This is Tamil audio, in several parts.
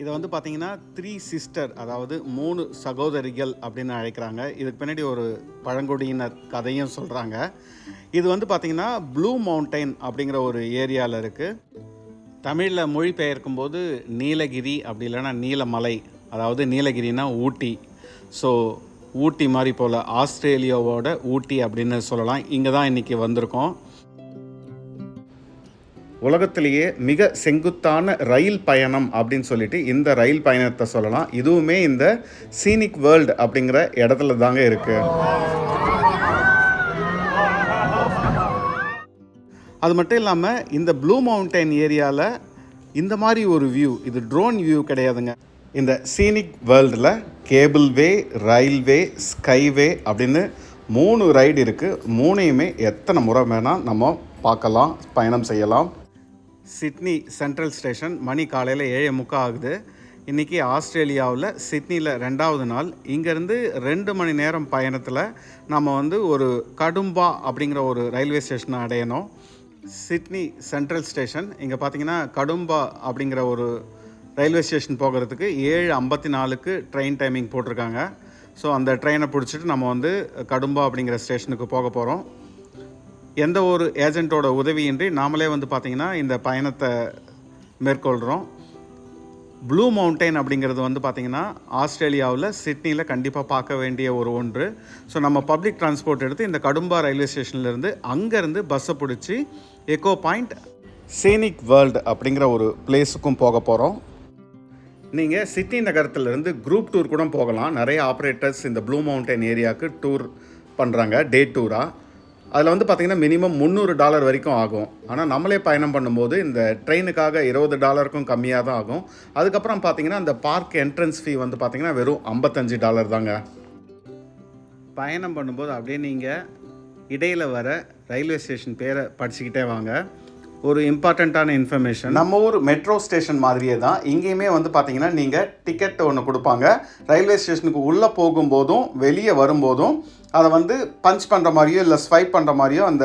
இதை வந்து பார்த்தீங்கன்னா த்ரீ சிஸ்டர் அதாவது மூணு சகோதரிகள் அப்படின்னு அழைக்கிறாங்க. இதுக்கு பின்னாடி ஒரு பழங்குடியினர் கதையும் சொல்கிறாங்க இது வந்து பார்த்தீங்கன்னா ப்ளூ மவுண்டைன் அப்படிங்கிற ஒரு ஏரியாவில் இருக்குது தமிழில் மொழிபெயர்க்கும் போது நீலகிரி அப்படி இல்லைன்னா நீலமலை அதாவது நீலகிரினா ஊட்டி. ஸோ ஊட்டி மாதிரி போல் ஆஸ்திரேலியாவோட ஊட்டி அப்படின்னு சொல்லலாம். இங்கே தான் இன்றைக்கி வந்திருக்கோம். உலகத்திலேயே மிக செங்குத்தான ரயில் பயணம் அப்படின்னு சொல்லிட்டு இந்த ரயில் பயணத்தை சொல்லலாம். இதுவுமே இந்த சீனிக் வேர்ல்டு அப்படிங்கிற இடத்துல தாங்க இருக்குது அது மட்டும் இல்லாமல் இந்த ப்ளூ மவுண்டைன் ஏரியாவில் இந்த மாதிரி ஒரு வியூ இது ட்ரோன் வியூ கிடையாதுங்க. இந்த சீனிக் வேர்ல்டில் கேபிள் வே ரயில்வே ஸ்கைவே அப்படின்னு மூணு ரைடு இருக்குது மூணையுமே எத்தனை முறை வேணால் நம்ம பார்க்கலாம் பயணம் செய்யலாம். சிட்னி சென்ட்ரல் ஸ்டேஷன் மணி காலையில் ஏழு முக்கா ஆகுது. இன்றைக்கி ஆஸ்திரேலியாவில் சிட்னியில் ரெண்டாவது நாள். இங்கேருந்து ரெண்டு மணி நேரம் பயணத்தில் நம்ம வந்து ஒரு கடும்பா அப்படிங்கிற ஒரு ரயில்வே ஸ்டேஷனை அடையணும். சிட்னி சென்ட்ரல் ஸ்டேஷன் இங்கே பார்த்தீங்கன்னா கடும்பா அப்படிங்கிற ஒரு ரயில்வே ஸ்டேஷன் போகிறதுக்கு ஏழு ஐம்பத்தி நாலுக்கு ட்ரெயின் டைமிங் போட்டிருக்காங்க. ஸோ அந்த ட்ரெயினை பிடிச்சிட்டு நம்ம வந்து கடும்பா அப்படிங்கிற ஸ்டேஷனுக்கு போக போகிறோம் எந்த ஒரு ஏஜென்ட்டோட உதவியின்றி நாமளே வந்து பார்த்திங்கன்னா இந்த பயணத்தை மேற்கொள்கிறோம் ப்ளூ மவுண்டைன் அப்படிங்கிறது வந்து பார்த்திங்கன்னா ஆஸ்திரேலியாவில் சிட்னியில் கண்டிப்பாக பார்க்க வேண்டிய ஒரு ஒன்று. ஸோ நம்ம பப்ளிக் டிரான்ஸ்போர்ட் எடுத்து இந்த கடும்பா ரயில்வே ஸ்டேஷன்லேருந்து அங்கேருந்து பஸ்ஸை பிடிச்சி எக்கோ பாயிண்ட் சீனிக் வேர்ல்டு அப்படிங்கிற ஒரு பிளேஸுக்கும் போக போகிறோம் நீங்கள் சிட்டி நகரத்துலேருந்து குரூப் டூர் கூட போகலாம். நிறைய ஆப்ரேட்டர்ஸ் இந்த ப்ளூ மவுண்டைன் ஏரியாவுக்கு டூர் பண்ணுறாங்க டே டூராக அதில் வந்து பார்த்திங்கன்னா மினிமம் முந்நூறு டாலர் வரைக்கும் ஆகும். ஆனால் நம்மளே பயணம் பண்ணும்போது இந்த ட்ரெயினுக்காக இருபது டாலருக்கும் கம்மியாக தான் ஆகும். அதுக்கப்புறம் பார்த்தீங்கன்னா அந்த பார்க் என்ட்ரன்ஸ் ஃபீ வந்து பார்த்திங்கன்னா வெறும் ஐம்பத்தஞ்சு டாலர் தாங்க. பயணம் பண்ணும்போது அப்படியே நீங்கள் இடையில் வர ரயில்வே ஸ்டேஷன் பேரை படிச்சுக்கிட்டே வாங்க. ஒரு இம்பார்ட்டண்ட்டான இன்ஃபர்மேஷன் நம்ம ஊர் மெட்ரோ ஸ்டேஷன் மாதிரியே தான் இங்கேயுமே வந்து பார்த்தீங்கன்னா நீங்கள் டிக்கெட் ஒன்று கொடுப்பாங்க. ரயில்வே ஸ்டேஷனுக்கு உள்ளே போகும்போதும் வெளியே வரும்போதும் அதை வந்து பஞ்ச் பண்ணுற மாதிரியோ இல்லை ஸ்வைப் பண்ணுற மாதிரியோ அந்த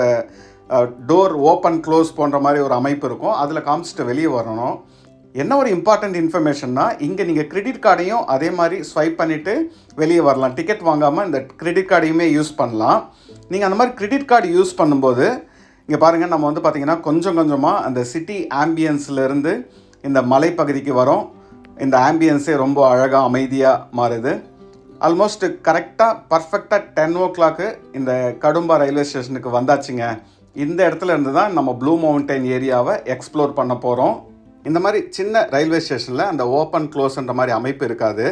டோர் ஓப்பன் க்ளோஸ் போன்ற மாதிரி ஒரு அமைப்பு இருக்கும். அதில் காமிச்சிட்டு வெளியே வரணும். என்ன ஒரு இம்பார்ட்டண்ட் இன்ஃபர்மேஷன்னா இங்கே நீங்கள் கிரெடிட் கார்டையும் அதே மாதிரி ஸ்வைப் பண்ணிவிட்டு வெளியே வரலாம். டிக்கெட் வாங்காமல் இந்த கிரெடிட் கார்டையுமே யூஸ் பண்ணலாம். நீங்கள் அந்த மாதிரி கிரெடிட் கார்டு யூஸ் பண்ணும்போது இங்கே பாருங்கள் நம்ம வந்து பார்த்திங்கன்னா கொஞ்சம் கொஞ்சமாக அந்த சிட்டி ஆம்பியன்ஸ்லேருந்து இந்த மலைப்பகுதிக்கு வரோம். இந்த ஆம்பியன்ஸே ரொம்ப அழகாக அமைதியாக மாறுது. ஆல்மோஸ்ட் கரெக்டாக பர்ஃபெக்டாக டென் ஓ கிளாக்கு இந்த கடும்பா ரயில்வே ஸ்டேஷனுக்கு வந்தாச்சுங்க. இந்த இடத்துல இருந்து தான் நம்ம ப்ளூ மவுண்டைன் ஏரியாவை எக்ஸ்ப்ளோர் பண்ண போகிறோம் இந்த மாதிரி சின்ன ரயில்வே ஸ்டேஷனில் அந்த ஓப்பன் க்ளோஸ்ன்ற மாதிரி அமைப்பு இருக்காது.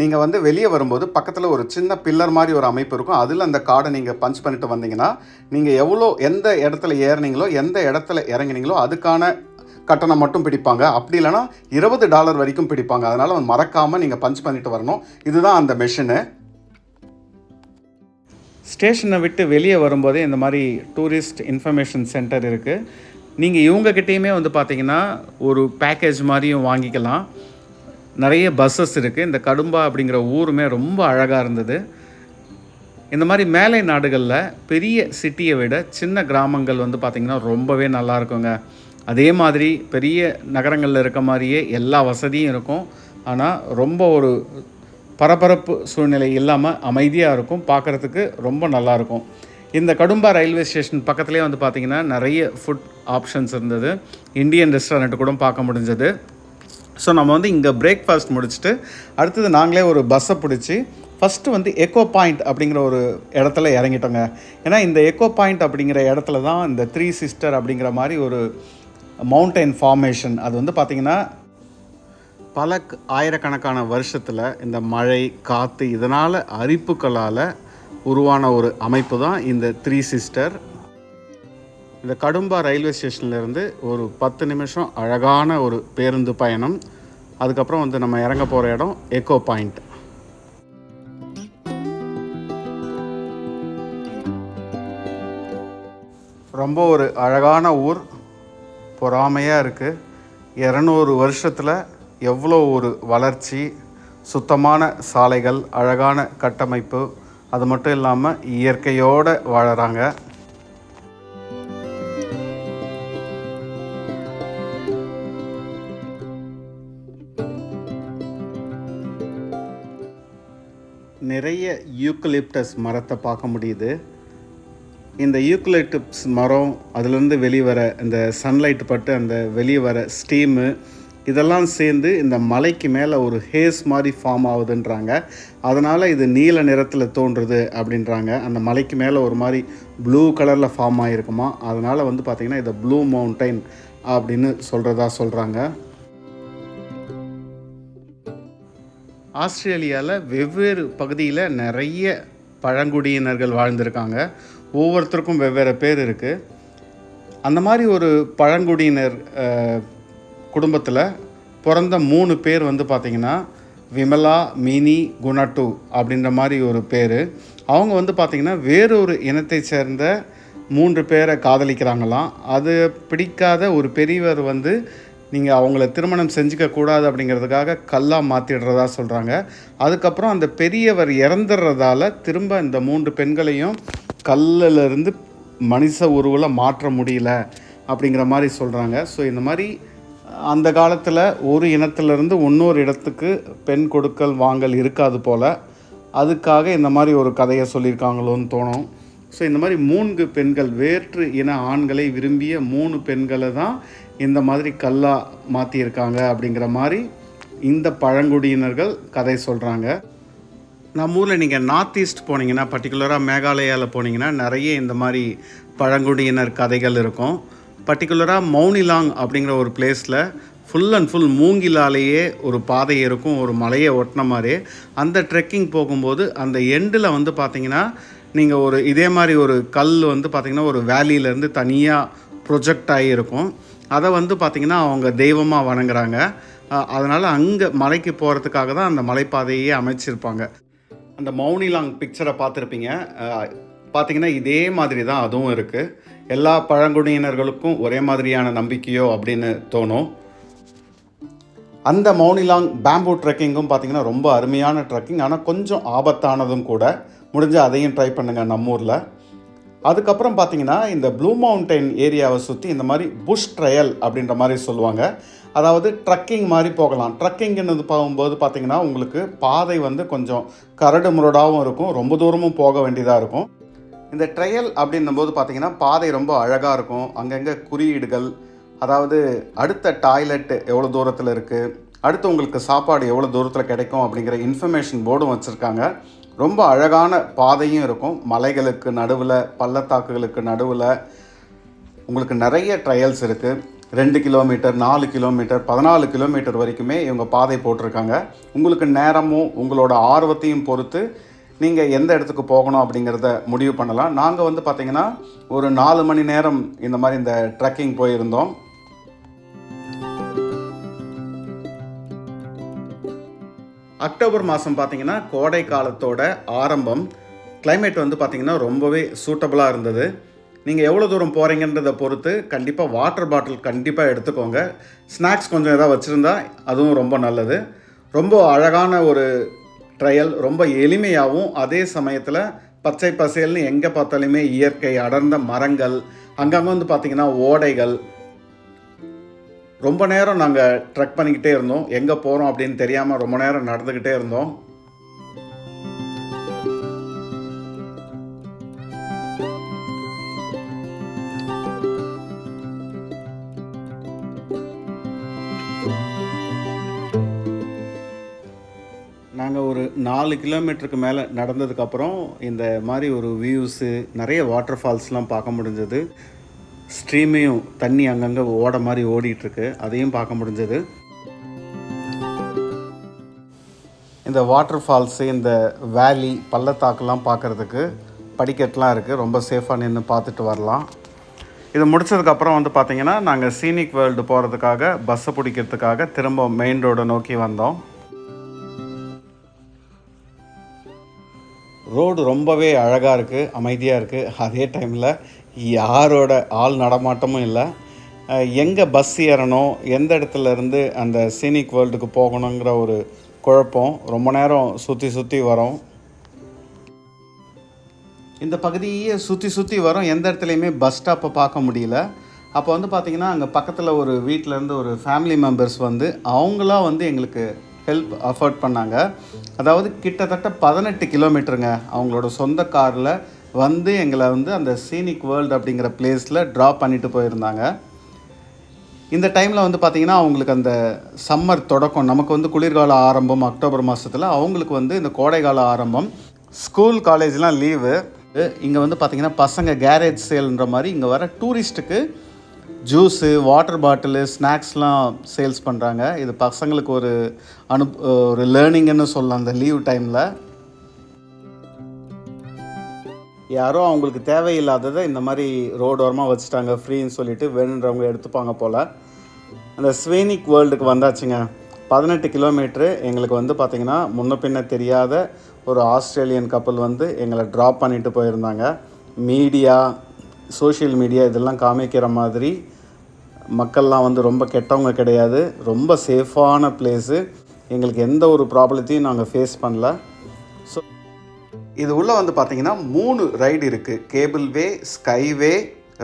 நீங்கள் வந்து வெளியே வரும்போது பக்கத்தில் ஒரு சின்ன பில்லர் மாதிரி ஒரு அமைப்பு இருக்கும். அதில் அந்த கார்டை நீங்கள் பஞ்ச் பண்ணிட்டு வந்தீங்கன்னா நீங்கள் எவ்வளோ எந்த இடத்துல ஏறுனீங்களோ எந்த இடத்துல இறங்கினீங்களோ அதுக்கான கட்டணம் மட்டும் பிடிப்பாங்க. அப்படி இல்லைன்னா இருபது டாலர் வரைக்கும் பிடிப்பாங்க. அதனால் மறக்காமல் நீங்கள் பஞ்ச் பண்ணிட்டு வரணும். இதுதான் அந்த மெஷினு ஸ்டேஷனை விட்டு வெளியே வரும்போதே இந்த மாதிரி டூரிஸ்ட் இன்ஃபர்மேஷன் சென்டர் இருக்குது நீங்கள் இவங்கக்கிட்டேயுமே வந்து பார்த்தீங்கன்னா ஒரு பேக்கேஜ் மாதிரியும் வாங்கிக்கலாம். நிறைய பஸ்ஸஸ் இருக்குது இந்த கடும்பா அப்படிங்கிற ஊருமே ரொம்ப அழகாக இருந்தது. இந்த மாதிரி மேலை நாடுகளில் பெரிய சிட்டியை விட சின்ன கிராமங்கள் வந்து பார்த்திங்கன்னா ரொம்பவே நல்லா இருக்குங்க. அதே மாதிரி பெரிய நகரங்களில் இருக்க மாதிரியே எல்லா வசதியும் இருக்கும். ஆனால் ரொம்ப ஒரு பரபரப்பு சூழ்நிலை இல்லாமல் அமைதியாக இருக்கும். பார்க்குறதுக்கு ரொம்ப நல்லாயிருக்கும் இந்த கடும்பா ரயில்வே ஸ்டேஷன் பக்கத்துலேயே வந்து பார்த்திங்கன்னா நிறைய ஃபுட் ஆப்ஷன்ஸ் இருந்தது. இந்தியன் ரெஸ்டாரண்ட் கூட பார்க்க முடிஞ்சது. ஸோ நம்ம வந்து இங்கே பிரேக்ஃபாஸ்ட் முடிச்சுட்டு அடுத்தது நாங்களே ஒரு பஸ்ஸை பிடிச்சி ஃபஸ்ட்டு வந்து எக்கோ பாயிண்ட் அப்படிங்கிற ஒரு இடத்துல இறங்கிட்டோங்க. ஏன்னா இந்த எக்கோ பாயிண்ட் அப்படிங்கிற இடத்துல தான் இந்த த்ரீ சிஸ்டர் அப்படிங்கிற மாதிரி ஒரு மவுண்டைன் ஃபார்மேஷன் அது வந்து பார்த்திங்கன்னா பல ஆயிரக்கணக்கான வருஷத்தில் இந்த மழை காற்று இதனால் அரிப்புகளால் உருவான ஒரு அமைப்பு தான் இந்த த்ரீ சிஸ்டர் இந்த கடும்பா ரயில்வே ஸ்டேஷன்லேருந்து ஒரு பத்து நிமிஷம் அழகான ஒரு பேருந்து பயணம். அதுக்கப்புறம் வந்து நம்ம இறங்க போகிற இடம் எக்கோ பாயிண்ட் ரொம்ப ஒரு அழகான ஊர். பொறாமையாக இருக்குது இரநூறு வருஷத்தில் எவ்வளோ ஒரு வளர்ச்சி சுத்தமான சாலைகள் அழகான கட்டமைப்பு. அது மட்டும் இல்லாமல் இயற்கையோடு வாழறாங்க. யூக்கலிப்டஸ் மரத்தை பார்க்க முடியுது. இந்த யூக்கலிப்டஸ் மரம் அதுலேருந்து வெளியே வர இந்த சன்லைட் பட்டு அந்த வெளியே வர ஸ்டீமு இதெல்லாம் சேர்ந்து இந்த மலைக்கு மேலே ஒரு ஹேஸ் மாதிரி ஃபார்ம் ஆகுதுன்றாங்க. அதனால் இது நீல நிறத்தில் தோன்றுது அப்படின்றாங்க. அந்த மலைக்கு மேலே ஒரு மாதிரி ப்ளூ கலரில் ஃபார்ம் ஆகிருக்குமா அதனால் வந்து பார்த்திங்கன்னா இதை ப்ளூ மவுண்டைன் அப்படின்னு சொல்கிறதா சொல்கிறாங்க ஆஸ்திரேலியாவில் வெவ்வேறு பகுதியில் நிறைய பழங்குடியினர்கள் வாழ்ந்திருக்காங்க. ஒவ்வொருத்தருக்கும் வெவ்வேறு பேர் இருக்குது அந்த மாதிரி ஒரு பழங்குடியினர் குடும்பத்தில் பிறந்த மூணு பேர் வந்து பார்த்திங்கன்னா விமலா மினி குணட்டு அப்படின்ற மாதிரி ஒரு பேர். அவங்க வந்து பார்த்திங்கன்னா வேறொரு இனத்தை சேர்ந்த மூன்று பேரை காதலிக்கிறாங்களாம். அது பிடிக்காத ஒரு பெரியவர் வந்து நீங்கள் அவங்கள திருமணம் செஞ்சுக்க கூடாது அப்படிங்கிறதுக்காக கல்லாக மாற்றிடுறதா சொல்கிறாங்க அதுக்கப்புறம் அந்த பெரியவர் இறந்துடுறதால திரும்ப இந்த மூன்று பெண்களையும் கல்லிலிருந்து மனித உருவில் மாற்ற முடியல அப்படிங்கிற மாதிரி சொல்கிறாங்க ஸோ இந்த மாதிரி அந்த காலத்தில் ஒரு இனத்திலிருந்து இன்னொரு இடத்துக்கு பெண் கொடுக்கல் வாங்கல் இருக்காது போல். அதுக்காக இந்த மாதிரி ஒரு கதையை சொல்லியிருக்காங்களோன்னு தோணும். ஸோ இந்த மாதிரி மூன்று பெண்கள் வேற்று இன ஆண்களை விரும்பிய மூணு பெண்களை தான் இந்த மாதிரி கல்லா மாற்றியிருக்காங்க அப்படிங்கிற மாதிரி இந்த பழங்குடியினர்கள் கதை சொல்கிறாங்க நம்ம ஊரில் நீங்கள் நார்த் ஈஸ்ட் போனீங்கன்னா பர்டிகுலராக மேகாலயாவில் போனீங்கன்னா நிறைய இந்த மாதிரி பழங்குடியினர் கதைகள் இருக்கும். பர்டிகுலராக மௌனிலாங் அப்படிங்கிற ஒரு பிளேஸில் ஃபுல் அண்ட் ஃபுல் மூங்கிலாலேயே ஒரு பாதை இருக்கும் ஒரு மலையை ஒட்டின மாதிரி அந்த ட்ரெக்கிங் போகும்போது அந்த எண்டில் வந்து பார்த்தீங்கன்னா நீங்கள் ஒரு இதே மாதிரி ஒரு கல் வந்து பார்த்திங்கன்னா ஒரு வேலியிலேருந்து தனியாக ப்ரொஜெக்ட் ஆகியிருக்கும் அதை வந்து பார்த்திங்கன்னா அவங்க தெய்வமாக வணங்குறாங்க. அதனால் அங்கே மலைக்கு போகிறதுக்காக தான் அந்த மலைப்பாதையே அமைச்சிருப்பாங்க. அந்த மௌனிலாங் பிக்சரை பார்த்துருப்பீங்க. பார்த்தீங்கன்னா இதே மாதிரி தான் அதுவும் இருக்குது எல்லா பழங்குடியினர்களுக்கும் ஒரே மாதிரியான நம்பிக்கையோ அப்படின்னு தோணும். அந்த மௌனிலாங் பேம்பூ ட்ரெக்கிங்கும் பார்த்திங்கன்னா ரொம்ப அருமையான ட்ரெக்கிங் ஆனால் கொஞ்சம் ஆபத்தானதும் கூட. முடிஞ்ச அதையும் ட்ரை பண்ணுங்கள் நம்ம ஊரில். அதுக்கப்புறம் பார்த்தீங்கன்னா இந்த ப்ளூ மவுண்டைன் ஏரியாவை சுற்றி இந்த மாதிரி புஷ் ட்ரையல் அப்படின்ற மாதிரி சொல்லுவாங்க. அதாவது ட்ரக்கிங் மாதிரி போகலாம். ட்ரக்கிங்னு போகும்போது பார்த்தீங்கன்னா உங்களுக்கு பாதை வந்து கொஞ்சம் கரடு முரடாகவும் இருக்கும். ரொம்ப தூரமும் போக வேண்டியதாக இருக்கும். இந்த ட்ரையல் அப்படின்னும் போது பார்த்தீங்கன்னா பாதை ரொம்ப அழகாக இருக்கும். அங்கங்கே குறியீடுகள் அதாவது அடுத்த டாய்லெட் எவ்வளோ தூரத்தில் இருக்குது அடுத்து உங்களுக்கு சாப்பாடு எவ்வளோ தூரத்தில் கிடைக்கும் அப்படிங்கிற இன்ஃபர்மேஷன் போர்டும் வச்சுருக்காங்க. ரொம்ப அழகான பாதையும் இருக்கும். மலைகளுக்கு நடுவில் பள்ளத்தாக்குகளுக்கு நடுவில் உங்களுக்கு நிறைய ட்ரையல்ஸ் இருக்குது ரெண்டு கிலோமீட்டர் நாலு கிலோமீட்டர் பதினாலு கிலோமீட்டர் வரைக்குமே இவங்க பாதை போட்டிருக்காங்க. உங்களுக்கு நேரமும் உங்களோட ஆர்வத்தையும் பொறுத்து நீங்கள் எந்த இடத்துக்கு போகணும் அப்படிங்கிறத முடிவு பண்ணலாம். நாங்கள் வந்து பார்த்திங்கன்னா ஒரு நாலு மணி நேரம் இந்த மாதிரி இந்த ட்ரெக்கிங் போயிருந்தோம். அக்டோபர் மாதம் பார்த்தீங்கன்னா கோடை காலத்தோட ஆரம்பம். கிளைமேட் வந்து பார்த்திங்கன்னா ரொம்பவே சூட்டபுளாக இருந்தது. நீங்கள் எவ்வளோ தூரம் போகிறீங்கன்றதை பொறுத்து கண்டிப்பாக வாட்டர் பாட்டில் கண்டிப்பாக எடுத்துக்கோங்க. ஸ்நாக்ஸ் கொஞ்சம் எதாவது வச்சுருந்தா அதுவும் ரொம்ப நல்லது. ரொம்ப அழகான ஒரு ட்ரையல் ரொம்ப எளிமையாகவும் அதே சமயத்தில் பச்சை பசேல்னு எங்கே பார்த்தாலுமே இயற்கை அடர்ந்த மரங்கள் அங்கங்கே வந்து பார்த்திங்கன்னா ஓடைகள் ரொம்ப நேரம் நாங்கள் ட்ரெக் பண்ணிக்கிட்டே இருந்தோம். எங்கே போகிறோம் அப்படின்னு தெரியாமல் ரொம்ப நேரம் நடந்துக்கிட்டே இருந்தோம். நாங்கள் ஒரு நாலு கிலோமீட்டருக்கு மேலே நடந்ததுக்கப்புறம் இந்த மாதிரி ஒரு வியூஸு நிறைய வாட்டர் ஃபால்ஸ்லாம் பார்க்க முடிஞ்சது. ஸ்ட்ரீமையும் தண்ணி அங்கங்கே ஓட மாதிரி ஓடிட்டுருக்கு. அதையும் பார்க்க முடிஞ்சது. இந்த வாட்டர் ஃபால்ஸு இந்த வேலி பள்ளத்தாக்கெல்லாம் பார்க்குறதுக்கு படிக்கட்டெலாம் இருக்குது ரொம்ப சேஃபாக நின்று பார்த்துட்டு வரலாம். இது முடிச்சதுக்கப்புறம் வந்து பார்த்திங்கன்னா நாங்கள் சீனிக் வேர்ல்டு போகிறதுக்காக பஸ்ஸை பிடிக்கிறதுக்காக திரும்ப மெயின் ரோடை நோக்கி வந்தோம். ரோடு ரொம்பவே அழகாக இருக்குது அமைதியாக இருக்குது அதே டைமில் யாரோட ஆள் நடமாட்டமும் இல்லை. எங்கே பஸ் ஏறணும் எந்த இடத்துல இருந்து அந்த சீனிக் வேர்ல்டுக்கு போகணுங்கிற ஒரு குழப்பம் ரொம்ப நேரம் சுற்றி சுற்றி வரோம். இந்த பகுதியே சுற்றி சுற்றி வரோம் எந்த இடத்துலையுமே பஸ் ஸ்டாப்பை பார்க்க முடியல. அப்போ வந்து பார்த்திங்கன்னா அங்கே பக்கத்தில் ஒரு வீட்டிலேருந்து ஒரு ஃபேமிலி மெம்பர்ஸ் வந்து அவங்களா வந்து எங்களுக்கு ஹெல்ப் அஃபோர்ட் பண்ணாங்க. அதாவது கிட்டத்தட்ட பதினெட்டு கிலோமீட்டருங்க அவங்களோட சொந்த காரில் வந்து எங்களை வந்து அந்த சீனிக் வேர்ல்டு அப்படிங்கிற பிளேஸில் ட்ராப் பண்ணிட்டு போயிருந்தாங்க. இந்த டைமில் வந்து பார்த்திங்கன்னா அவங்களுக்கு அந்த சம்மர் தொடக்கம் நமக்கு வந்து குளிர்கால ஆரம்பம் அக்டோபர் மாதத்தில் அவங்களுக்கு வந்து இந்த கோடைக்கால ஆரம்பம் ஸ்கூல் காலேஜ்லாம் லீவு இங்கே வந்து பார்த்திங்கன்னா பசங்க கேரேஜ் சேல்ன்ற மாதிரி இங்கே வர டூரிஸ்ட்டுக்கு ஜூஸு வாட்டர் பாட்டிலு ஸ்நாக்ஸ்லாம் சேல்ஸ் பண்ணுறாங்க இது பசங்களுக்கு ஒரு அனு ஒரு லேர்னிங்னு சொல்லலாம் அந்த லீவ் டைமில் யாரோ அவங்களுக்கு தேவையில்லாததை இந்த மாதிரி ரோடோரமாக வச்சுட்டாங்க ஃப்ரீன்னு சொல்லிட்டு வேணுன்றவங்க எடுத்துப்பாங்க போல். அந்த ஸ்வேனிக் வேர்ல்டுக்கு வந்தாச்சுங்க. பதினெட்டு கிலோமீட்ரு எங்களுக்கு வந்து பார்த்திங்கன்னா முன்ன பின்ன தெரியாத ஒரு ஆஸ்திரேலியன் கப்பல் வந்து எங்களை ட்ராப் பண்ணிட்டு போயிருந்தாங்க. மீடியா சோஷியல் மீடியா இதெல்லாம் காமிக்கிற மாதிரி மக்கள்லாம் வந்து ரொம்ப கெட்டவங்க கிடையாது. ரொம்ப சேஃபான பிளேஸு எங்களுக்கு எந்த ஒரு ப்ராப்ளத்தையும் நாங்கள் ஃபேஸ் பண்ணல. ஸோ இது உள்ளே வந்து பார்த்தீங்கன்னா மூணு ரைடு இருக்குது கேபிள் வே ஸ்கைவே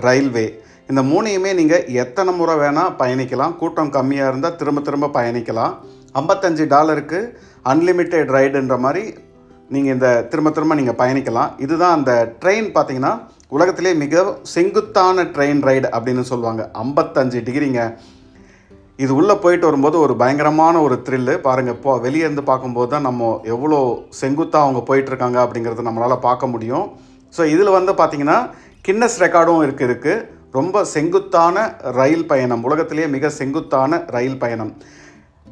ரயில்வே இந்த மூணையுமே நீங்கள் எத்தனை முறை வேணால் பயணிக்கலாம். கூட்டம் கம்மியாக இருந்தால் திரும்ப திரும்ப பயணிக்கலாம். ஐம்பத்தஞ்சு டாலருக்கு அன்லிமிட்டெட் ரைடுன்ற மாதிரி நீங்கள் இந்த திரும்ப திரும்ப நீங்கள் பயணிக்கலாம். இதுதான் அந்த ட்ரெயின் பார்த்தீங்கன்னா உலகத்திலே மிக செங்குத்தான ட்ரெயின் ரைடு அப்படின்னு சொல்லுவாங்க. ஐம்பத்தஞ்சு டிகிரிங்க. இது உள்ளே போயிட்டு வரும்போது ஒரு பயங்கரமான ஒரு த்ரில்லு பாருங்கள் இப்போ வெளியே இருந்து பார்க்கும்போது தான் நம்ம எவ்வளோ செங்குத்தாக அவங்க போயிட்டுருக்காங்க அப்படிங்கிறத நம்மளால் பார்க்க முடியும். ஸோ இதில் வந்து பார்த்திங்கன்னா கின்னஸ் ரெக்கார்டும் இருக்குது இருக்குது ரொம்ப செங்குத்தான ரயில் பயணம். உலகத்திலேயே மிக செங்குத்தான ரயில் பயணம்.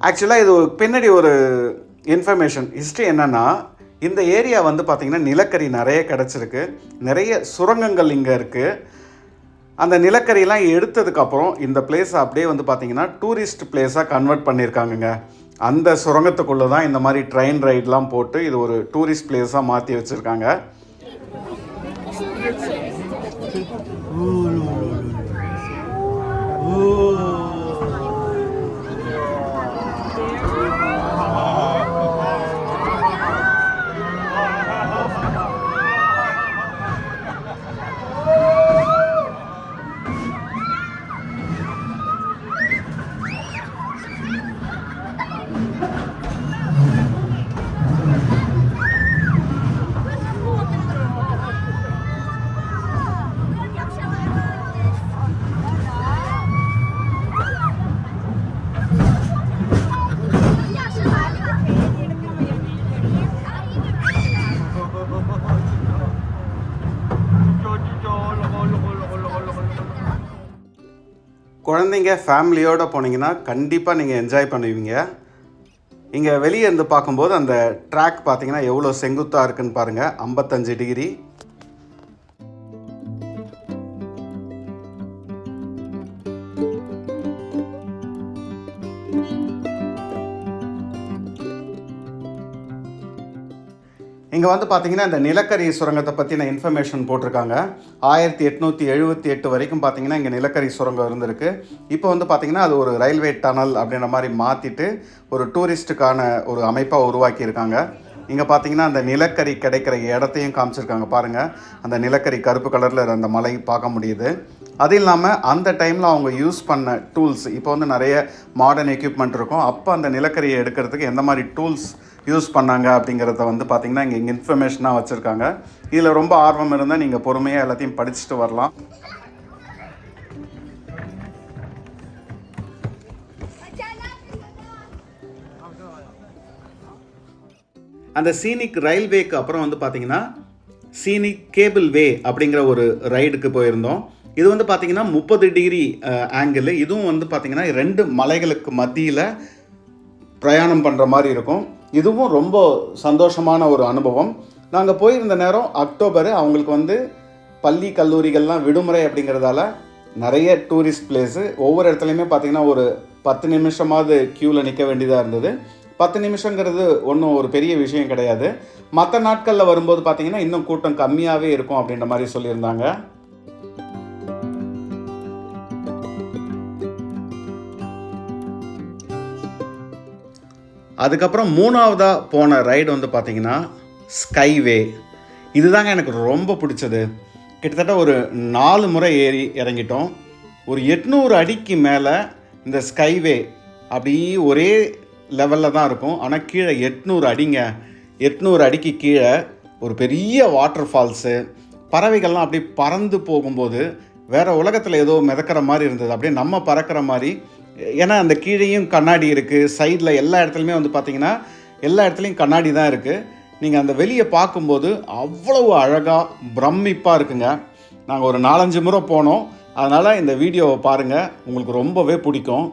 ஆக்சுவலாக இது பின்னாடி ஒரு இன்ஃபர்மேஷன் ஹிஸ்ட்ரி என்னென்னா இந்த ஏரியா வந்து பார்த்திங்கன்னா நிலக்கரி நிறைய கிடச்சிருக்கு. நிறைய சுரங்கங்கள் இங்கே இருக்குது அந்த நிலக்கரியெல்லாம் எடுத்ததுக்கப்புறம் இந்த பிளேஸை அப்படியே வந்து பார்த்திங்கன்னா டூரிஸ்ட் பிளேஸாக கன்வெர்ட் பண்ணியிருக்காங்கங்க. அந்த சுரங்கத்துக்குள்ளே தான் இந்த மாதிரி ட்ரெயின் ரைட்லாம் போட்டு இது ஒரு டூரிஸ்ட் பிளேஸாக மாற்றி வச்சுருக்காங்க. குழந்தைங்க ஃபேமிலியோடு போனீங்கன்னா கண்டிப்பாக நீங்கள் என்ஜாய் பண்ணுவீங்க. இங்கே வெளியே இருந்து பார்க்கும்போது அந்த ட்ராக் பார்த்தீங்கன்னா எவ்வளோ செங்குத்தாக இருக்குன்னு பாருங்கள் ஐம்பத்தஞ்சு டிகிரி இங்கே வந்து பார்த்தீங்கன்னா இந்த நிலக்கரி சுரங்கத்தை பற்றின இன்ஃபர்மேஷன் போட்டிருக்காங்க. ஆயிரத்தி எட்நூற்றி எழுபத்தி எட்டு வரைக்கும் பார்த்தீங்கன்னா இங்கே நிலக்கரி சுரங்கம் இருந்திருக்கு. இப்போ வந்து பார்த்தீங்கன்னா அது ஒரு ரயில்வே டனல் அப்படின்ற மாதிரி மாற்றிட்டு ஒரு டூரிஸ்ட்டுக்கான ஒரு அமைப்பாக உருவாக்கியிருக்காங்க. இங்கே பார்த்தீங்கன்னா அந்த நிலக்கரி கிடைக்கிற இடத்தையும் காமிச்சிருக்காங்க பாருங்கள் அந்த நிலக்கரி கருப்பு கலரில் அந்த மலை பார்க்க முடியுது. அது இல்லாமல் அந்த டைமில் அவங்க யூஸ் பண்ண டூல்ஸ் இப்போ வந்து நிறைய மாடர்ன் எக்யூப்மெண்ட் இருக்கும். அப்போ அந்த நிலக்கரியை எடுக்கிறதுக்கு எந்த மாதிரி டூல்ஸ் யூஸ் பண்ணாங்க அப்படிங்கிறத வந்து பார்த்திங்கன்னா இங்கே இங்கே இன்ஃபர்மேஷனாக வச்சுருக்காங்க. இதில் ரொம்ப ஆர்வம் இருந்தால் நீங்கள் பொறுமையாக எல்லாத்தையும் படிச்சுட்டு வரலாம். அந்த சீனிக் ரயில்வேக்கு அப்புறம் வந்து பார்த்திங்கன்னா சீனிக் கேபிள் வே அப்படிங்கிற ஒரு ரைடுக்கு போயிருந்தோம். இது வந்து பார்த்திங்கன்னா முப்பது டிகிரி ஆங்கிள் இதுவும் வந்து பார்த்திங்கன்னா ரெண்டு மலைகளுக்கு மத்தியில் பிரயாணம் பண்ணுற மாதிரி இருக்கும். இதுவும் ரொம்ப சந்தோஷமான ஒரு அனுபவம். நாங்கள் போயிருந்த நேரம் அக்டோபர் அவங்களுக்கு வந்து பள்ளி கல்லூரிகள்லாம் விடுமுறை அப்படிங்கிறதால நிறைய டூரிஸ்ட் பிளேஸு ஒவ்வொரு இடத்துலையுமே பார்த்திங்கன்னா ஒரு பத்து நிமிஷமாவது க்யூவில் நிற்க வேண்டியதாக இருந்தது. பத்து நிமிஷங்கிறது ஒன்றும் ஒரு பெரிய விஷயம் கிடையாது. மற்ற நாட்களில் வரும்போது பார்த்திங்கன்னா இன்னும் கூட்டம் கம்மியாகவே இருக்கும் அப்படின்ற மாதிரி சொல்லியிருந்தாங்க. அதுக்கப்புறம் மூணாவதாக போன ரைடு வந்து பார்த்தீங்கன்னா ஸ்கைவே இதுதாங்க எனக்கு ரொம்ப பிடிச்சது. கிட்டத்தட்ட ஒரு நாலு முறை ஏறி இறங்கிட்டோம். ஒரு எட்நூறு அடிக்கு மேலே இந்த ஸ்கைவே அப்படியே ஒரே லெவலில் தான் இருக்கும். ஆனால் கீழே எட்நூறு அடிங்க. எட்நூறு அடிக்கு கீழே ஒரு பெரிய வாட்டர் ஃபால்ஸு பறவைகள்லாம் அப்படியே பறந்து போகும்போது வேற உலகத்தில் ஏதோ மிதக்கிற மாதிரி இருந்தது. அப்படியே நம்ம பறக்கிற மாதிரி ஏன்னா அந்த கீழேயும் கண்ணாடி இருக்குது சைடில் எல்லா இடத்துலையுமே வந்து பார்த்தீங்கன்னா எல்லா இடத்துலையும் கண்ணாடி தான் இருக்குது நீங்கள் அந்த வெளியே பார்க்கும்போது அவ்வளவு அழகாக பிரமிப்பாக இருக்குங்க. நாங்கள் ஒரு நாலஞ்சு முறை போனோம். அதனால் இந்த வீடியோவை பாருங்கள் உங்களுக்கு ரொம்பவே பிடிக்கும்.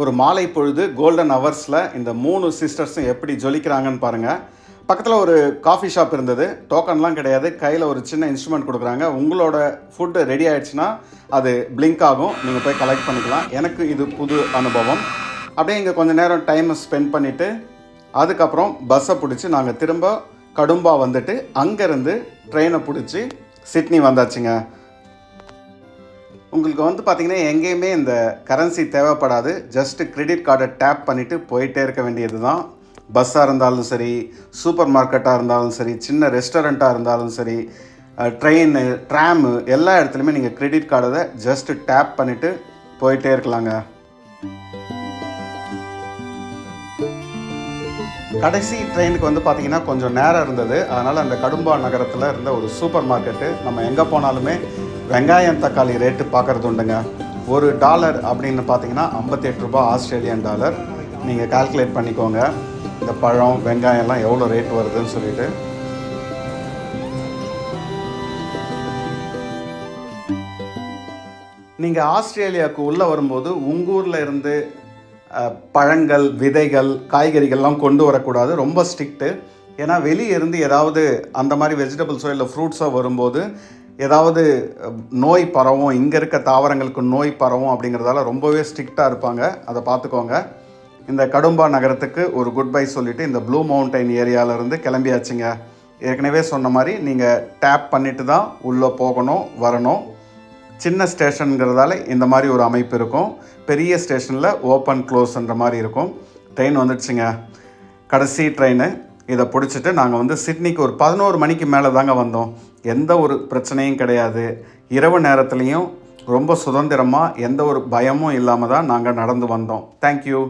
ஒரு மாலை பொழுது கோல்டன் ஹவர்ஸில் இந்த மூணு சிஸ்டர்ஸும் எப்படி ஜொலிக்கிறாங்கன்னு பாருங்கள் பக்கத்தில் ஒரு காஃபி ஷாப் இருந்தது. டோக்கன்லாம் கிடையாது. கையில் ஒரு சின்ன இன்ஸ்ட்ருமெண்ட் கொடுக்குறாங்க. உங்களோட ஃபுட்டு ரெடி ஆகிடுச்சுன்னா அது பிளிங்க் ஆகும். நீங்கள் போய் கலெக்ட் பண்ணிக்கலாம். எனக்கு இது புது அனுபவம். அப்படியே இங்கே கொஞ்ச நேரம் டைம் ஸ்பெண்ட் பண்ணிவிட்டு அதுக்கப்புறம் பஸ்ஸை பிடிச்சி நாங்கள் திரும்ப கடும்பா வந்துட்டு அங்கேருந்து ட்ரெயினை பிடிச்சி சிட்னி வந்தாச்சுங்க. உங்களுக்கு வந்து பார்த்திங்கன்னா எங்கேயுமே இந்த கரன்சி தேவைப்படாது. ஜஸ்ட்டு கிரெடிட் கார்டை டேப் பண்ணிவிட்டு போயிட்டே இருக்க வேண்டியது தான் பஸ்ஸாக இருந்தாலும் சரி சூப்பர் மார்க்கெட்டாக இருந்தாலும் சரி சின்ன ரெஸ்டாரண்ட்டாக இருந்தாலும் சரி ட்ரெயின் ட்ராமு எல்லா இடத்துலையுமே நீங்கள் கிரெடிட் கார்டை ஜஸ்ட்டு டேப் பண்ணிவிட்டு போயிட்டே இருக்கலாங்க. கடைசி ட்ரெயினுக்கு வந்து பார்த்திங்கன்னா கொஞ்சம் நேரம் இருந்தது. அதனால் அந்த கடும்பா நகரத்தில் இருந்த ஒரு சூப்பர் மார்க்கெட்டு நம்ம எங்கே போனாலுமே வெங்காயம் தக்காளி ரேட்டு பார்க்குறது உண்டுங்க. ஒரு டாலர் அப்படின்னு பார்த்தீங்கன்னா ஐம்பத்தெட்டு ரூபா ஆஸ்திரேலியன் டாலர் நீங்கள் கால்குலேட் பண்ணிக்கோங்க. இந்த பழம் வெங்காயம்லாம் எவ்வளோ ரேட் வருதுன்னு சொல்லிட்டு. நீங்கள் ஆஸ்திரேலியாவுக்கு உள்ளே வரும்போது உங்கூரில் இருந்து பழங்கள் விதைகள் காய்கறிகள்லாம் கொண்டு வரக்கூடாது. ரொம்ப ஸ்ட்ரிக்ட்டு ஏன்னா வெளியே இருந்து ஏதாவது அந்த மாதிரி வெஜிடபிள்ஸோ இல்லை ஃப்ரூட்ஸோ வரும்போது ஏதாவது நோய் பரவும் இங்கே இருக்க தாவரங்களுக்கு நோய் பரவும் அப்படிங்கிறதால ரொம்பவே ஸ்ட்ரிக்டாக இருப்பாங்க. அதை பார்த்துக்கோங்க இந்த கடும்பா நகரத்துக்கு ஒரு குட் பை சொல்லிவிட்டு இந்த ப்ளூ மவுண்டைன் ஏரியாவிலேருந்து கிளம்பியாச்சுங்க. ஏற்கனவே சொன்ன மாதிரி நீங்கள் டேப் பண்ணிட்டு தான் உள்ளே போகணும் வரணும். சின்ன ஸ்டேஷனுங்கிறதால இந்த மாதிரி ஒரு அமைப்பு இருக்கும். பெரிய ஸ்டேஷனில் ஓப்பன் க்ளோஸ்ன்ற மாதிரி இருக்கும். ட்ரெயின் வந்துடுச்சுங்க. கடைசி ட்ரெயின். இதை பிடிச்சிட்டு நாங்கள் வந்து சிட்னிக்கு ஒரு பதினோரு மணிக்கு மேலே தாங்க வந்தோம். எந்த ஒரு பிரச்சனையும் கிடையாது. இரவு நேரத்துலையும் ரொம்ப சுதந்திரமாக எந்த ஒரு பயமும் இல்லாமல் தான் நாங்கள் நடந்து வந்தோம். தேங்க்யூ